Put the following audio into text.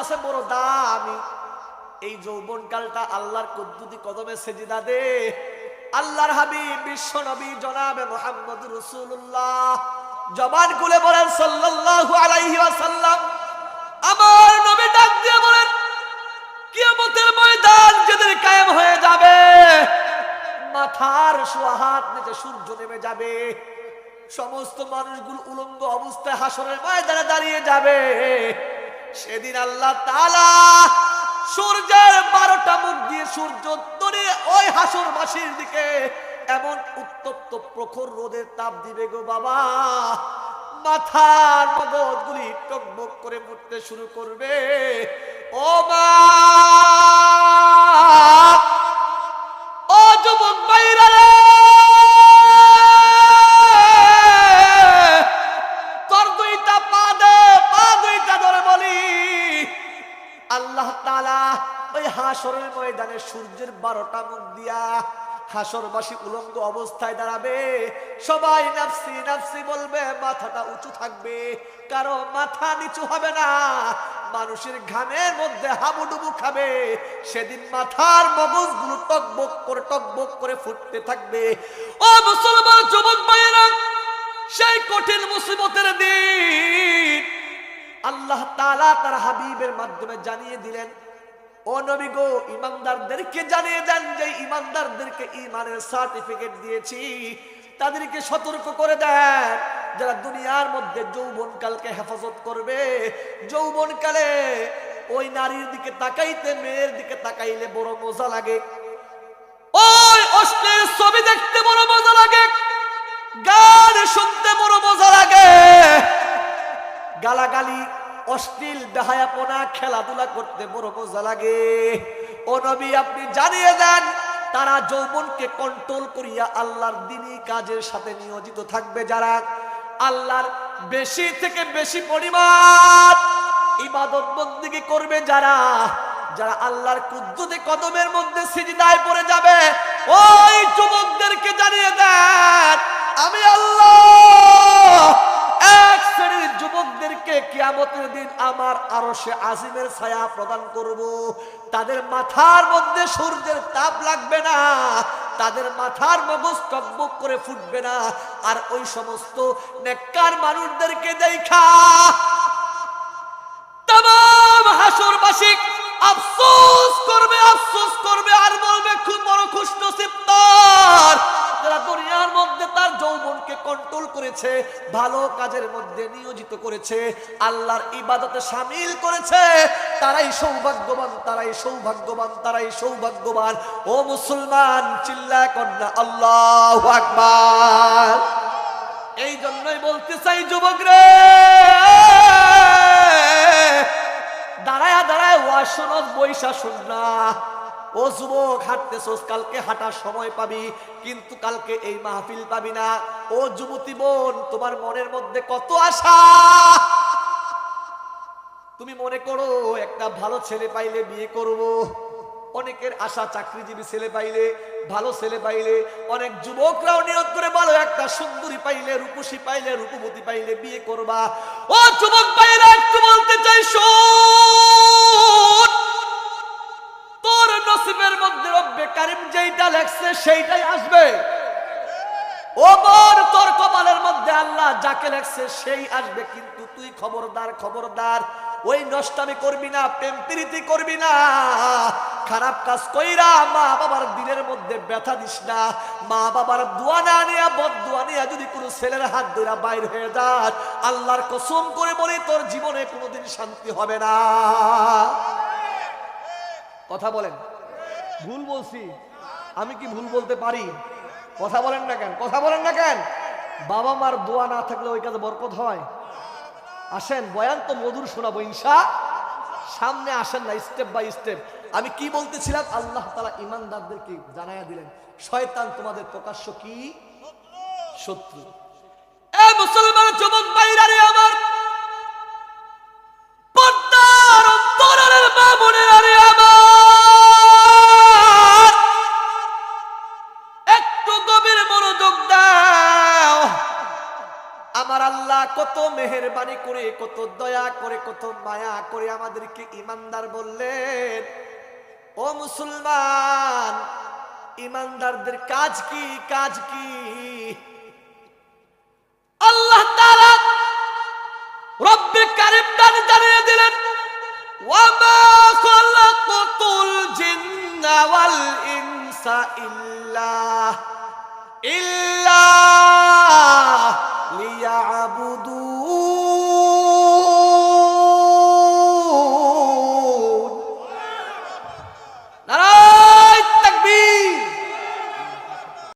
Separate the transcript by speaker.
Speaker 1: কাছে বড় দামি। এই যৌবনকালটা আল্লাহর কুদ্দুতি কদমে সেজিদা দে। আল্লাহর হাবিব, বিশ্ব নবী জনাবে মোহাম্মদ রসুল্লাহ জবান খুলে বলেন, সাল্লাল্লাহু আলাইহি ওয়াসাল্লাম, আমার নবী ডাক দিয়ে বলেন, কিয়ামতের ময়দান যেদিন কায়েম হয়ে যাবে, মাথার সোয়া হাত নিচে সূর্য নেমে যাবে। সমস্ত মানুষগুলো উলঙ্গ অবস্থায় হাসরের ময়দানে দাঁড়িয়ে যাবে। সেদিন আল্লাহ সূর্যের বারোটা মুখ দিয়ে সূর্য তরে ওই হাসরবাসীর দিকে এমন উত্তপ্ত প্রখর রোদের তাপ দিবে গো বাবা। মাথার মগজগুলি টকবক করে মরতে শুরু করবে। ও মা! আল্লাহ তাআলা ওই হাসরের ময়দানে সূর্যের বারোটা মুখ দিয়া হাসরবাসী উলঙ্গ অবস্থায় দাঁড়াবে। সবাই নাফসি নাফসি বলবে, মাথাটা উঁচু থাকবে, কারও মাথা নিচু হবে না। মানুষের ঘামের মধ্যে হাবুডুবু খাবে। সেদিন মাথার মগজগুলো টকবক করে টকবক করে ফুটতে থাকবে। ও মুসলমান, যুবক ভাইয়েরা, সেই কঠিন মুসিবতের দিন আল্লাহ তালা তার হাবিবের মাধ্যমে জানিয়ে দিলেন, ও নবী গো, ইমানদারদেরকে জানিয়ে দেন যে ইমানদারদেরকে ইমানের সার্টিফিকেট দিয়েছি। তাদেরকে সতর্ক করে দেন। যারা দুনিয়ার মধ্যে যৌবনকালকে হেফাজত করবে, যৌবনকালে ওই নারীর দিকে তাকাইতে, মেয়ের দিকে তাকাইলে বড় মজা লাগে। ওই অশ্লীল ছবি দেখতে বড় মজা লাগে। গালাগালি, অশ্লীল বেহায়াপনা, খেলাধুলা করতে বড় মজা লাগে। ও নবী, আপনি জানিয়ে দেন, তারা যৌবনকে কন্ট্রোল করিয়া আল্লাহর দিনই কাজের সাথে নিয়োজিত থাকবে যারা আল্লাহর বেশি থেকে বেশি পরিমাণ ইবাদত বন্দিগি করবে যারা যারা আল্লাহর কুদ্দুতে কদমের মধ্যে সিজদায় পড়ে যাবে। ওই যুবকদেরকে জানিয়ে দেন, আমি আল্লাহ কিয়ামতের দিন আমার আরও সে আজিমের ছায়া প্রদান করব। তাদের মাথার মধ্যে সূর্যের তাপ লাগবে না, তাদের মাথার মগজ টকবক করে ফুটবে না, আর ওই সমস্ত নেককার মানুষদেরকে দেখা। তাম হাসুর আফসোস কন্ট্রোল করেছে, ভালো কাজের মধ্যে নিয়োজিত করেছে, আল্লাহর ইবাদতে সামিল করেছে, তারাই সৌভাগ্যবান তারাই সৌভাগ্যবান তারাই সৌভাগ্যবান। ও মুসলমান চিল্লা কন্যা, আল্লাহ আকবার। এই জন্যই বলতে চাই যুবক রে দাঁড়ায় দাঁড়ায় ওয়াজ শোনস বৈশা শুন না। ও যুবক, হাঁটতেছস, কালকে হাঁটার সময় পাবি, কিন্তু কালকে এই মাহফিল পাবি না। ও যুবতী বোন, তোমার মনের মধ্যে কত আশা? তুমি মনে করো, একটা ভালো ছেলে পাইলে বিয়ে করব। অনেকের আশা চাকরিজীবী ছেলে পাইলে, ভালো ছেলে পাইলে, অনেক যুবকরাও নিয়োগ করে বলো, একটা সুন্দরী পাইলে, রূপসী পাইলে, রূপবতী পাইলে বিয়ে করবা। ও যুবক পাইলে একটু বলতে চাই খারাপ কাজ কইরা মা বাবার দিনের মধ্যে ব্যথা দিস না। মা বাবার দোয়া না নিয়া বদ দোয়া নিয়া যদি কোনো ছেলের হাত ধরা বাইর হয়ে যাস, আল্লাহর কসম করে বলি তোর জীবনে কোনোদিন শান্তি হবে না। কথা বলেন। ভুল বলছি। আমি কি ভুল বলতে পারি? কথা বলেন না কেন? কথা বলেন না কেন? বাবা মার দোয়া না থাকলে ওই কাজে বরকত হয়। আসেন বয়ান তো মধুর শোনাবো, ইনশা। সামনে আসেন না স্টেপ বাই স্টেপ আমি কি বলতেছিলাম? আল্লাহ তালা ইমানদারদেরকে জানাইয়া দিলেন, শয়তান তোমাদের প্রকাশ্য কি? শত্রু। এ মুসলমান যুবক বাইরা আমার আমার আল্লাহ কত মেহেরবানি করে, কত দয়া করে, কত মায়া করে আমাদেরকে ইমানদার বললেন। ও মুসলমান, ইমানদারদের কাজ কি কাজ কি? আল্লাহ তাআলা রব্বে কারিম জানিয়ে দিলেন খালাকাতুল জিন্না ওয়াল ইনসা ইল্লা ইল্লা ليعبدون